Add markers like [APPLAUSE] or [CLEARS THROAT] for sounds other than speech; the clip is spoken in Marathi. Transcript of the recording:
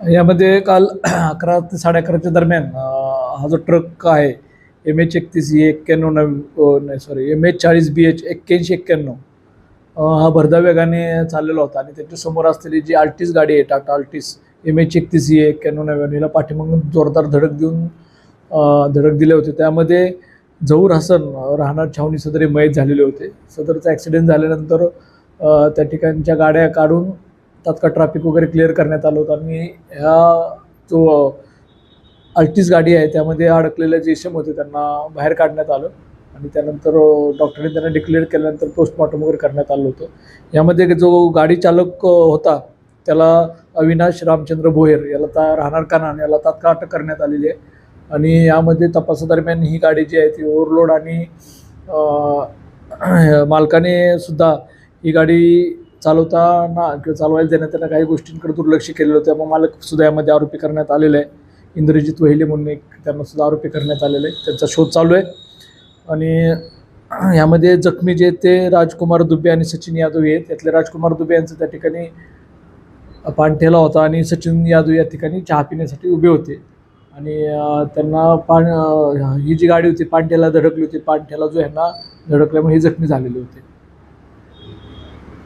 यामध्ये काल [CLEARS THROAT] अकरा ते साडे अकराच्या दरम्यान हा जो ट्रक आहे एम एच एकतीस ही एक्क्याण्णव नव नाही सॉरी एम एच चाळीस बी एच एक्क्याऐंशी एक्क्याण्णव हा भरधाव वेगाने चाललेला होता आणि त्याच्यासमोर असलेली जी आल्टीस गाडी आहे टाटा आल्टीस एम एच एकतीस ए एक्क्याण्णव नव्याण्णव हिला पाठीमागून जोरदार धडक देऊन धडक दिले होते. त्यामध्ये जहूर हसन राहणार छावणी सदर हे मयत झालेले होते. सदरचा ॲक्सिडेंट झाल्यानंतर त्या ठिकाणच्या गाड्या काढून तात्काळ ट्रॅफिक वगैरे क्लिअर करण्यात आलं होतं. आणि ह्या जो अल्टीस गाडी आहे त्यामध्ये अडकलेले जे इसम होते त्यांना बाहेर काढण्यात आलं. आणि त्यानंतर डॉक्टरने त्यांना डिक्लेअर केल्यानंतर पोस्टमॉर्टम वगैरे करण्यात आलं होतं. यामध्ये जो गाडी चालक होता त्याला अविनाश रामचंद्र भोयर याला ता राहणार कानान याला तात्काळ अटक करण्यात आलेली आहे. आणि यामध्ये तपासादरम्यान ही गाडी जी आहे ती ओव्हरलोड आणि [CLEARS THROAT] मालकाने सुद्धा ही गाडी चालवताना किंवा चालवायला देण्यात त्यांना काही गोष्टींकडे दुर्लक्ष केलेलं होतं. मग मालक सुद्धा यामध्ये आरोपी करण्यात आलेलं आहे इंद्रजित वहिले म्हणून एक त्यांना सुद्धा आरोपी करण्यात आलेलं आहे त्यांचा शोध चालू आहे. आणि यामध्ये जखमी जे ते राजकुमार दुबे आणि सचिन यादव आहेत. त्यातले राजकुमार दुबे यांचं त्या ठिकाणी पाणठेला होता आणि सचिन यादव या ठिकाणी चहा पिण्यासाठी उभे होते. आणि त्यांना पाण ही जी गाडी होती पाणठ्याला धडकली होती. पाणठ्याला जो ह्यांना धडकल्यामुळे हे जखमी झालेले होते.